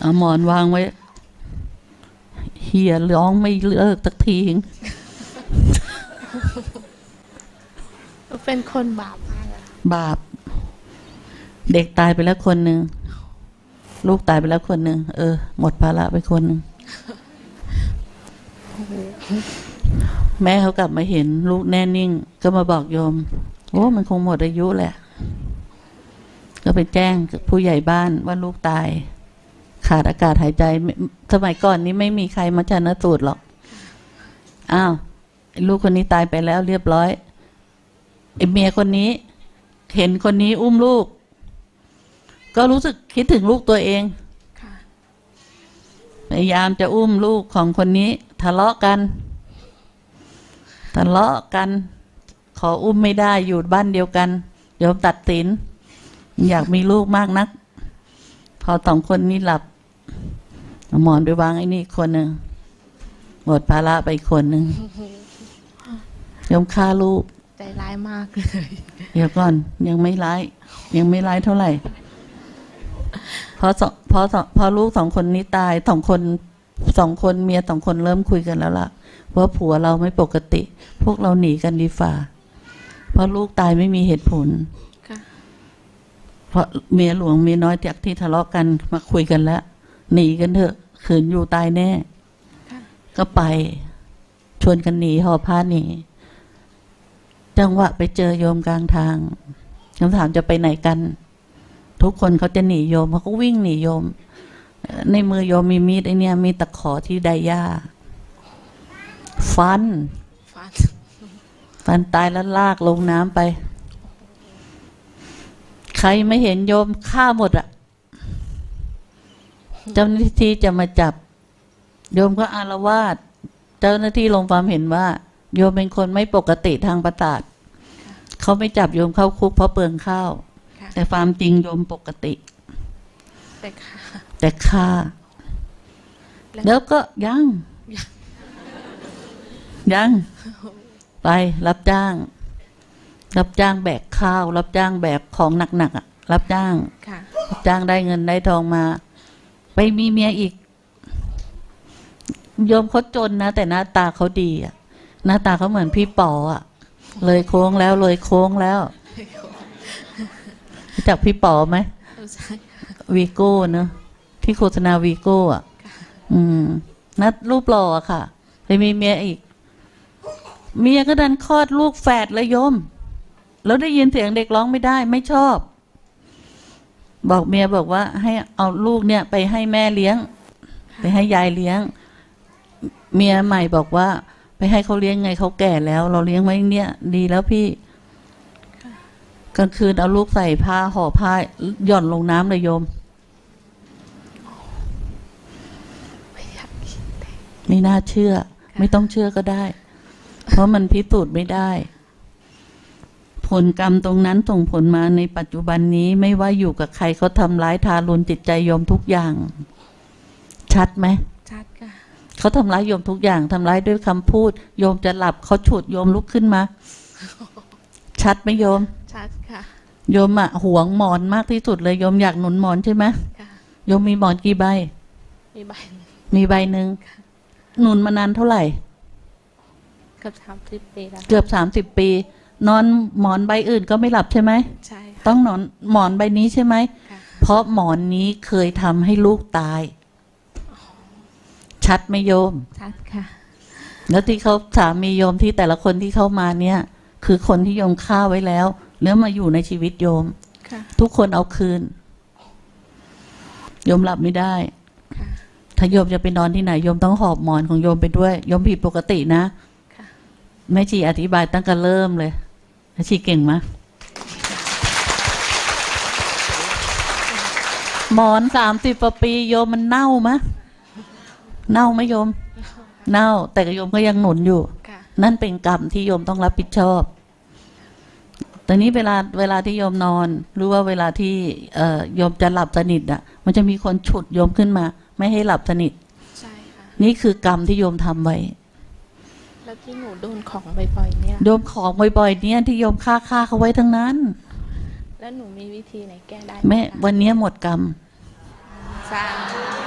เอาหมอนวางไว้ เฮียร้องไม่เลิกสักทีเป็นคนบาปมากอะบาป เด็กตายไปแล้วคนหนึ่ง ลูกตายไปแล้วคนหนึ่ง เออ หมดภาระไปคนหนึ่ง แม่เขากลับมาเห็น ลูกแน่นิ่ง ก็มาบอกโยม โอ้ มันคงหมดอายุแหละ ก็ไปแจ้งกับผู้ใหญ่บ้านว่าลูกตาย ขาดอากาศหายใจสมัยก่อนนี้ไม่มีใครมาชันสูตรหรอก อ้าวลูกคนนี้ตายไปแล้วเรียบร้อยไอเมียคนนี้ เห็นคนนี้อุ้มลูก ก็รู้สึกคิดถึงลูกตัวเองพยายามจะอุ้มลูกของคนนี้ ทะเลาะกัน ทะเลาะกัน ขออุ้มไม่ได้อยู่บ้านเดียวกันโยมตัดสิน อยากมีลูกมากนัก พอสองคนนี้หลับ หมอนไปวางไอ้นี่อีกคนหนึ่งหมดภาระไปอีกคนหนึ่งโยมฆ่าลูกใจร้ายมากเลยเดี๋ยวก่อนยังไม่ร้าย ยังไม่ร้ายเท่าไหร่พอสองพอสองพอลูกสองคนนี้ตายสองคนสองคนเมียสองคนเริ่มคุยกันแล้วล่ะว่าผัวเราไม่ปกติ พวกเราหนีกันดีฝ่าเพราะลูกตายไม่มีเหตุผลค่ะเพราะเมียหลวงเมียน้อยจากที่ทะเลาะกันมาคุยกันแล้วหนีกันเถอะ ขืนอยู่ตายแน่ค่ะก็ไป ชวนกันหนีห่อผ้าหนีจังหวะไปเจอโยมกลางทางคำถามจะไปไหนกัน ทุกคนเขาจะหนีโยมเขาก็วิ่งหนีโยมเอ่อในมือโยมมีมีดไอเนี่ย มีตะขอที่ไดย่าฟันฟัน ฟันตายแล้วลากลงน้ำไป ใครไม่เห็นโยมฆ่าหมดอะ เจ้าหน้าที่จะมาจับ โยมก็อารวาสเจ้าหน้าที่ลงความเห็นว่า โยมเป็นคนไม่ปกติทางประสาทเขาไม่จับโยมเข้าคุกเพราะเปลืองข้าวค่ะแต่ความจริงโยมปกติ แต่ค่ะแต่ฆ่าแล้วแล้วก็ยังยังยัง ไปรับจ้าง รับจ้างแบกข้าว รับจ้างแบกของหนักๆอะรับจ้างค่ะรับจ้างได้เงินได้ทองมา ไปมีเมียอีกโยมเขาจนนะ แต่หน้าตาเขาดีอะหน้าตาเขาเหมือนพี่ป๋ออะเลยโค้งแล้วเลยโค้งแล้วรู้จักพี่ป๋อไหมเอาใช่วีโก้เนอะที่โฆษณาวีโก้อะอืมนัดรูปหล่ออะค่ะไปมีเมียอีก เมียก็ดันคลอดลูกแฝดเลยโยม แล้วได้ยินเสียงเด็กร้องไม่ได้ ไม่ชอบ บอกเมียบอกว่าให้เอาลูกเนี่ยไปให้แม่เลี้ยง ไปให้ยายเลี้ยง เมียใหม่บอกว่า ไปให้เขาเลี้ยงไงเขาแก่แล้ว เราเลี้ยงไว้เนี่ย ดีแล้วพี่กลางคืนเอาลูกใส่ผ้าห่อผ้าหย่อนลงน้ำเลยโยม ไม่อยากคิดเลยไม่น่าเชื่อ ไม่ต้องเชื่อก็ได้ เพราะมันพิสูจน์ไม่ได้ ผลกรรมตรงนั้นส่งผลมาในปัจจุบันนี้ไม่ว่าอยู่กับใครเขาทำร้ายทารุณจิตใจโยมทุกอย่าง ชัดไหมชัดค่ะเขาทำร้ายโยมทุกอย่างทำร้ายด้วยคำพูด โยมจะหลับเขาฉุดโยมลุกขึ้นมา ชัดไหมโยม ชัดค่ะ โยมอะหวงหมอนมากที่สุดเลยโยมอยากหนุนหมอนใช่ไหมค่ะโยมมีหมอนกี่ใบ มีใบหนึ่งมีใบหนึ่งหนุนมานานเท่าไหร่ เกือบสามสิบปีแล้วเกือบสามสิบปี นอนหมอนใบอื่นก็ไม่หลับใช่ไหมใช่ค่ะต้องนอนหมอนใบนี้ใช่ไหม ค่ะเพราะหมอนนี้เคยทำให้ลูกตาย ชัดไหมโยม ชัดค่ะ แล้วที่เขาสามีโยมที่แต่ละคนที่เข้ามาเนี่ย คือคนที่โยมฆ่าไว้แล้ว แล้วมาอยู่ในชีวิตโยม ค่ะ ทุกคนเอาคืน โยมหลับไม่ได้ ค่ะ ถ้าโยมจะไปนอนที่ไหนโยมต้องหอบหมอนของโยมไปด้วยโยมผิดปกตินะค่ะ แม่ชีอธิบายตั้งแต่เริ่มเลย แม่ชีเก่งมะหมอนสามสิบปีโยมมันเน่ามะ เน่าไหมโยม เน่า แต่โยมก็ยังหนุนอยู่ค่ะนั่นเป็นกรรมที่โยมต้องรับผิดชอบแต่นี้เวลาเวลาที่โยมนอน หรือว่าเวลาที่เอ่อโยมจะหลับสนิทอะ มันจะมีคนฉุดโยมขึ้นมา ไม่ให้หลับสนิทใช่ค่ะนี่คือกรรมที่โยมทำไว้ แล้วที่หนูโดนของบ่อยๆเนี่ยโยมของบ่อยๆเนี่ยที่โยมฆ่าฆ่าเขาไว้ทั้งนั้น แล้วหนูมีวิธีไหนแก้ได้ไหแม่คะวันเนี้ยหมดกรรม สาธุ